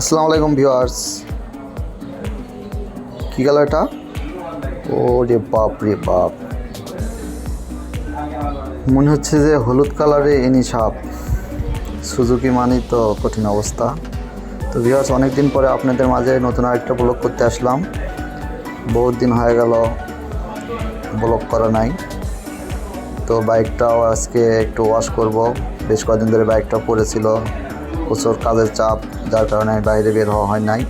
আসসালামু আলাইকুম ভিউয়ার্স। কী গেল এটা? ও রে বাপ রে বাপ। মনে হচ্ছে যে হলুদ কালারে এনি সাপ। সুজুকি মানি তো কঠিন অবস্থা। তো ভিউয়ার্স অনেক দিন পরে আপনাদের মাঝে নতুন আরেকটা ব্লগ করতে আসলাম। বহুত দিন হয়ে গেল ব্লগ করা নাই। তো বাইকটাও আজকে একটু ওয়াশ করব। বেশ কদিন ধরে বাইকটা পড়েছিল। প্রচুর কাজের চাপ, যার কারণে বাইরে বের হওয়া হয় নাই।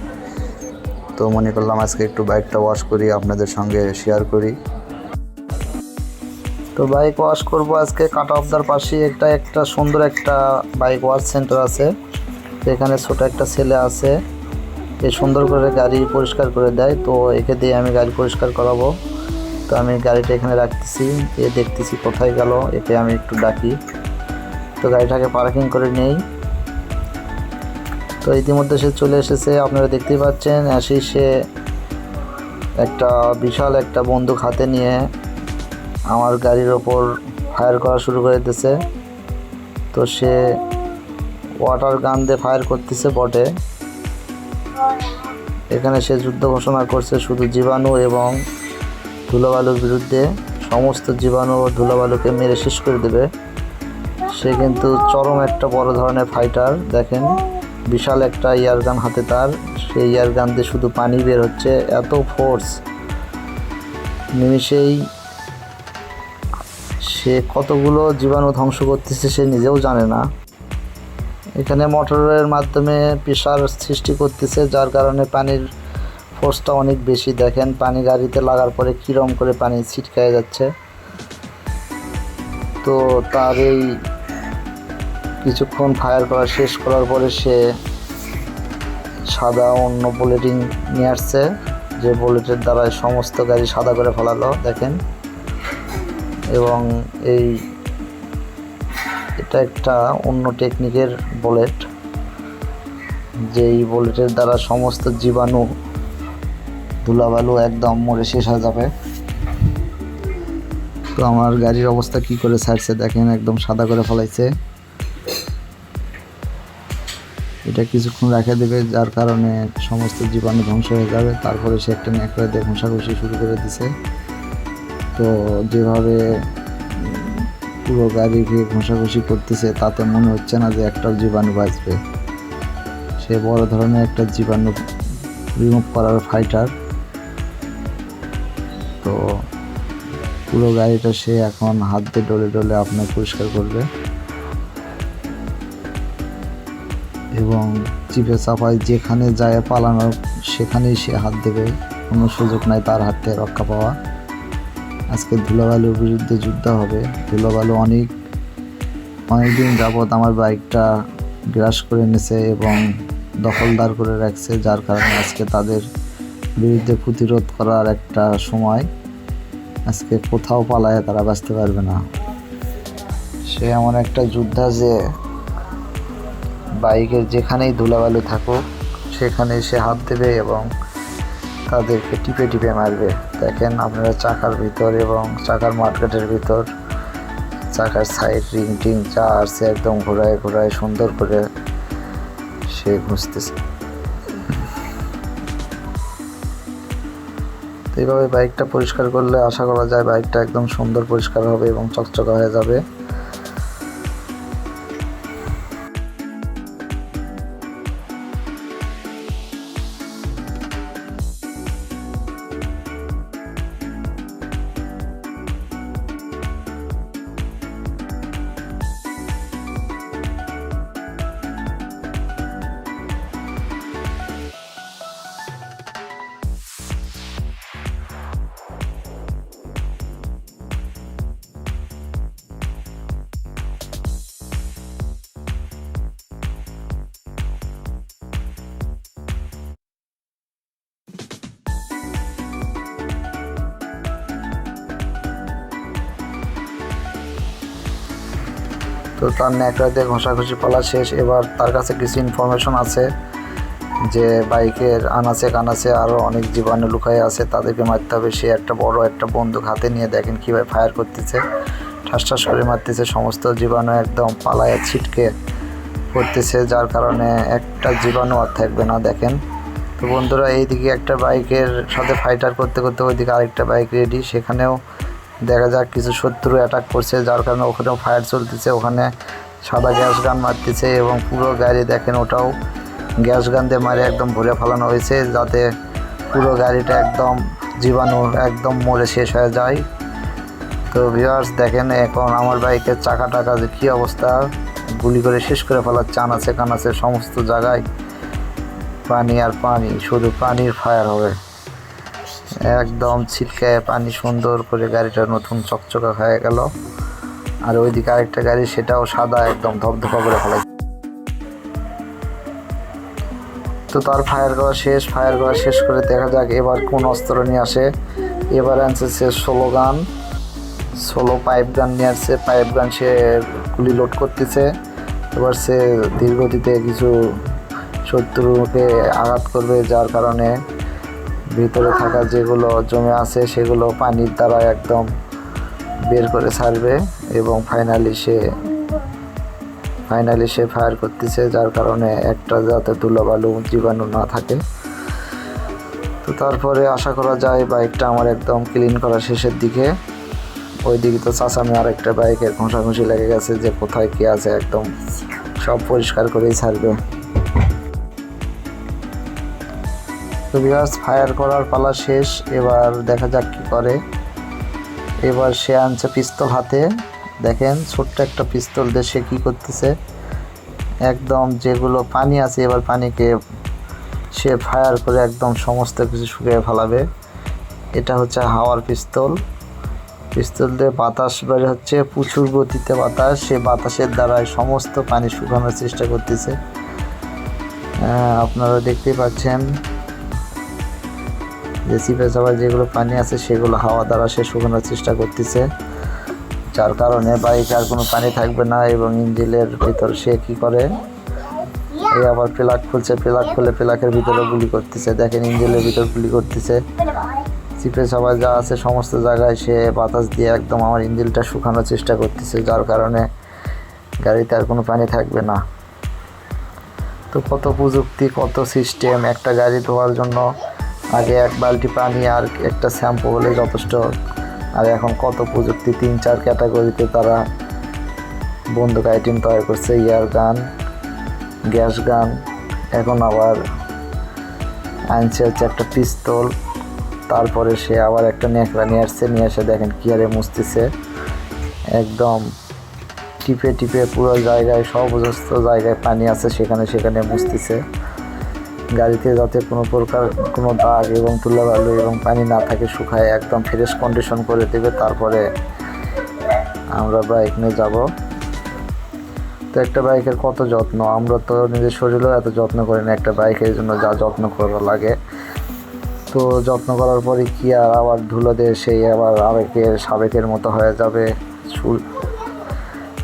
তো মনে করলাম আজকে একটু বাইকটা ওয়াশ করি, আপনাদের সঙ্গে শেয়ার করি। তো বাইক ওয়াশ করব আজকে কাটা অফদার পাশে একটা একটা সুন্দর একটা বাইক ওয়াশ সেন্টার আছে। এখানে ছোট একটা ছেলে আছে, এ সুন্দর করে গাড়ি পরিষ্কার করে দেয়। তো একে দিয়ে আমি গাড়ি পরিষ্কার করাবো। তো আমি গাড়িটা এখানে রাখতেছি, এ দেখতেছি কোথায় গেল, একে আমি একটু ডাকি। তো গাড়িটাকে পার্কিং করে নেই। তো ইতিমধ্যে সে চলে এসেছে, আপনারা দেখতেই পাচ্ছেন, আসি সে একটা বিশাল একটা বন্দুক হাতে নিয়ে আমার গাড়ির ওপর ফায়ার করা শুরু করে দিতেছে। তো সে ওয়াটার গান দিয়ে ফায়ার করতেছে বটে। এখানে সে যুদ্ধ ঘোষণা করছে শুধু জীবাণু এবং ধুলোবালুর বিরুদ্ধে, সমস্ত জীবাণু ও ধুলোবালুকে মেরে শেষ করে দেবে। সে কিন্তু চরম একটা বড় ধরনের ফাইটার দেখেন। বিশাল একটা ইয়ারগান হাতে তার। সেই ইয়ারগান দিয়ে শুধু পানি বের হচ্ছে, এত ফোর্স নিমিষেই সে কতগুলো জীবাণু ধ্বংস করতেছে সে নিজেও জানে না। এখানে মোটরের মাধ্যমে প্রেশার সৃষ্টি করতেছে, যার কারণে পানির ফোর্সটা অনেক বেশি। দেখেন, পানি গাড়িতে লাগার পরে কীরম করে পানি ছিটকায় যাচ্ছে। তো তার এই কিছুক্ষণ ফায়ার করা শেষ করার পরে সে সাদা অন্য বুলেটিং নিয়ে আসছে, যে বুলেটের দ্বারা সমস্ত গাড়ি সাদা করে ফেলালো, দেখেন। এবং এই, এটা একটা অন্য টেকনিকের বুলেট যেই বুলেটের দ্বারা সমস্ত জীবাণু ধুলাবালু একদম মরে শেষ হয়ে যাবে। তো আমার গাড়ির অবস্থা কি করে ছাড়ছে দেখেন, একদম সাদা করে ফেলাইছে। এটা কিছুক্ষণ রেখে দেবে, যার কারণে সমস্ত জীবাণু ধ্বংস হয়ে যাবে। তারপরে সে একটা ন্যাকড়া দিয়ে ঘষাঘষি শুরু করে দিছে। তো যেভাবে পুরো গাড়িকে ঘষাঘষি করতেছে, তাতে মনে হচ্ছে না যে একটাও জীবাণু বাঁচবে। সে বড় ধরনের একটা জীবাণু রিমুভ করার ফাইটার তো পুরো গাড়িটা সে এখন হাত দিয়ে ডলে ডলে আপনার পরিষ্কার করবে। এবং চিপে চাপায় যেখানে যায় পালানো সেখানেই সে হাত দেবে। কোনো সুযোগ নাই তার হাত থেকে রক্ষা পাওয়া। আজকে ধুলাবালুর বিরুদ্ধে যুদ্ধ হবে। ধুলাবালু অনেক, অনেকদিন যাবৎ আমার বাইকটা গ্রাস করে নিছে এবং দখলদার করে রাখছে, যার কারণে আজকে তাদের বিরুদ্ধে প্রতিরোধ করার একটা সময়। আজকে কোথাও পালায় তারা বাঁচতে পারবে না। সে এমন একটা যোদ্ধা যে বাইকের যেখানেই ধুলাবালু থাকুক, সেখানে সে হাত দেবে এবং তাদেরকে টিপে টিপে মারবে। দেখেন আপনারা চাকার ভিতর এবং চাকার মার্কেটের ভিতর, চাকার সাইড রিং টিং যা আছে একদম ঘোরায় ঘোরায় সুন্দর করে সে ঘুষতেছে। এইভাবে বাইকটা পরিষ্কার করলে আশা করা যায় বাইকটা একদম সুন্দর পরিষ্কার হবে এবং চকচকা হয়ে যাবে। তো তার ন্যাকড়া দিয়ে ঘষাঘষি পালা শেষ। এবার তার কাছে কিছু ইনফরমেশন আছে যে বাইকের আনাচে কানাচে আরও অনেক জীবাণু লুকায় আছে, তাদেরকে মারতে হবে। সে একটা বড় একটা বন্দুক হাতে নিয়ে দেখেন কীভাবে ফায়ার করতেছে। ঠাস ঠাস করে মারতেছে, সমস্ত জীবাণু একদম পালায় ছিটকে করতেছে যার কারণে একটা জীবাণু আর থাকবে না, দেখেন। তো বন্ধুরা, এইদিকে একটা বাইকের সাথে ফাইটার করতে করতে ওইদিকে আরেকটা বাইক রেডি সেখানেও দেখা যাক কিছু শত্রু অ্যাটাক করছে, যার কারণে ওখানেও ফায়ার চলতেছে, ওখানে সাদা গ্যাস গান মারতেছে এবং পুরো গাড়ি দেখেন ওটাও গ্যাস গান দিয়ে মারে, একদম ভরে ফেলানো হয়েছে, যাতে পুরো গাড়িটা একদম জীবাণু একদম মরে শেষ হয়ে যায়। তো ভিউয়ার্স দেখেন, এখন আমার বাইকের চাকা টাকা যে কী অবস্থা, গুলি করে শেষ করে ফেলার চান আছে, কান আছে, সমস্ত জায়গায় পানি আর পানি, শুধু পানির ফায়ার হবে। একদম ছিটকে পানি সুন্দর করে গাড়িটা নতুন চকচকা হয়ে গেল। আর ওইদিকে আরেকটা গাড়ি, সেটাও সাদা একদম ধপধপা করে ফেলাই তো তার ফায়ার করা শেষ, ফায়ার করা শেষ করে দেখা যাক এবার কোন অস্ত্র নিয়ে আসে। এবার আনছে সে ষোলো গান। ষোলো পাইপ গান নিয়ে আসছে, পাইপ গান সে গুলি লোড করতেছে। এবার সে ধীরগতিতে কিছু শত্রুকে আঘাত করবে, যার কারণে ভিতরে থাকা যেগুলো জমে আছে সেগুলো পানির দ্বারা একদম বের করে ছাড়বে এবং ফাইনালি সে ফাইনালি সে ফায়ার করতেছে, যার কারণে একটা যাতে ধুলোবালু জীবাণু না থাকে। তো তারপরে আশা করা যায় বাইকটা আমার একদম ক্লিন করা শেষের দিকে। ওই দিকে তো চাচামি আরেকটা বাইকের ঘষাঘষি লেগে গেছে যে কোথায় কী আছে একদম সব পরিষ্কার করেই ছাড়বে। তো ফায়ার করার পালা শেষ। এবার দেখা যাক কি করে। এবার সে আনছে পিস্তল হাতে। দেখেন, ছোট্ট একটা পিস্তল দিয়ে সে কী করতেছে। একদম যেগুলো পানি আছে, এবার পানিকে সে ফায়ার করে একদম সমস্ত কিছু শুকিয়ে ফেলাবে। এটা হচ্ছে হাওয়ার পিস্তল পিস্তল দিয়ে বাতাস বের হচ্ছে, প্রচুর গতিতে বাতাস। সে বাতাসের দ্বারাই সমস্ত পানি শুকানোর চেষ্টা করতেছে। আপনারা দেখতেই পাচ্ছেন যে চিপে চাপা যেগুলো পানি আছে সেগুলো হাওয়া দ্বারা সে শুকানোর চেষ্টা করতেছে। যার কারণে বাইকে আর কোনো পানি থাকবে না এবং ইঞ্জিনের ভিতর সে কি করে? এই আবার প্লাগ খুলছে প্লাগ খুলে প্লাকের ভিতরে গুলি করতেছে। দেখেন ইঞ্জিনের ভিতর গুলি করতেছে। চিপে চাপা যা আছে সমস্ত জায়গায় সে বাতাস দিয়ে একদম আমার ইঞ্জিনটা শুকানোর চেষ্টা করতেছে, যার কারণে গাড়িতে আর কোনো পানি থাকবে না। তো কত প্রযুক্তি, কত সিস্টেম, একটা গাড়ি ধোয়ার জন্য আগে এক বালতি পানি আর একটা শ্যাম্পু হলে যথেষ্ট। আর এখন কত প্রযুক্তি, তিন, চার ক্যাটাগরিতে তারা বন্দুক আইটেম তৈরি করছে, ইয়ার গান, গ্যাস গান, এখন আবার আনছে হচ্ছে একটা পিস্তল, তারপরে সে আবার একটা নেকড়া নিয়ে আসছে, নিয়ে এসে দেখেন কি আরে মুছতেছে। একদম টিপে টিপে পুরো জায়গায় সর্বস্ত জায়গায় পানি আছে, সেখানে সেখানে মুছতেছে। গাড়িতে যাতে কোনো প্রকার কোনো দাগ এবং ধুলাবালু এবং পানি না থাকে, শুকায়, একদম ফ্রেশ কন্ডিশন করে দেবে, তারপরে আমরা বাইক নিয়ে যাব। তো একটা বাইকের কত যত্ন? আমরা তো নিজের শরীরেও এত যত্ন করি না একটা বাইকের জন্য যা যত্ন করা লাগে। তো যত্ন করার পরে কি আর আবার ধুলো দিয়ে সেই আবার আবেগের সাবেকের মতো হয়ে যাবে।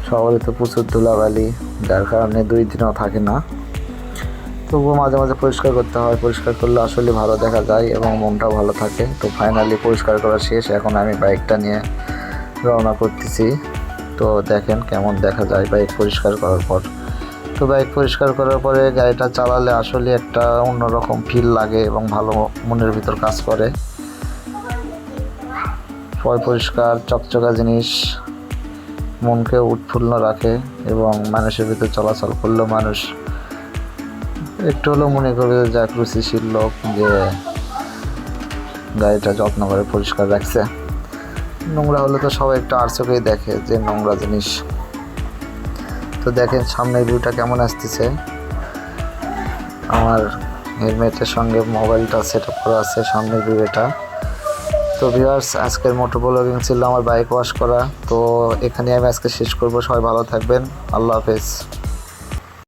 শহরে তো প্রচুর ধুলাবালি, যার কারণে দুই দিনও থাকে না। তবুও মাঝে মাঝে পরিষ্কার করতে হয়, পরিষ্কার করলে আসলে ভালো দেখা যায় এবং মনটাও ভালো থাকে। তো ফাইনালি পরিষ্কার করা শেষ, এখন আমি বাইকটা নিয়ে রওনা করতেছি। তো দেখেন কেমন দেখা যায় বাইক পরিষ্কার করার পর। তো বাইক পরিষ্কার করার পরে গাড়িটা চালালে আসলে একটা অন্যরকম ফিল লাগে এবং ভালো মনের ভিতর কাজ করে। পয় পরিষ্কার, চকচকা জিনিস, মনকে উৎফুল্ল রাখে এবং মানুষের ভিতর চলাচল করলেও মানুষ একটু হলেও মনে করবে যা রুচিশীল লোক যে গাড়িটা যত্ন করে পরিষ্কার রাখছে। নোংরা হলে তো সবাই একটু আর চোখেই দেখে যে নোংরা জিনিস। তো দেখেন সামনের ভিউটা কেমন আসতেছে। আমার হেলমেটের সঙ্গে মোবাইলটা সেট আপ করা আছে সামনের ভিউ এটা। তো ভিউয়ার্স আজকের মোটো ব্লগিং ছিল আমার বাইক ওয়াশ করা। তো এখানে আমি আজকে শেষ করব। সবাই ভালো থাকবেন। আল্লাহ হাফেজ।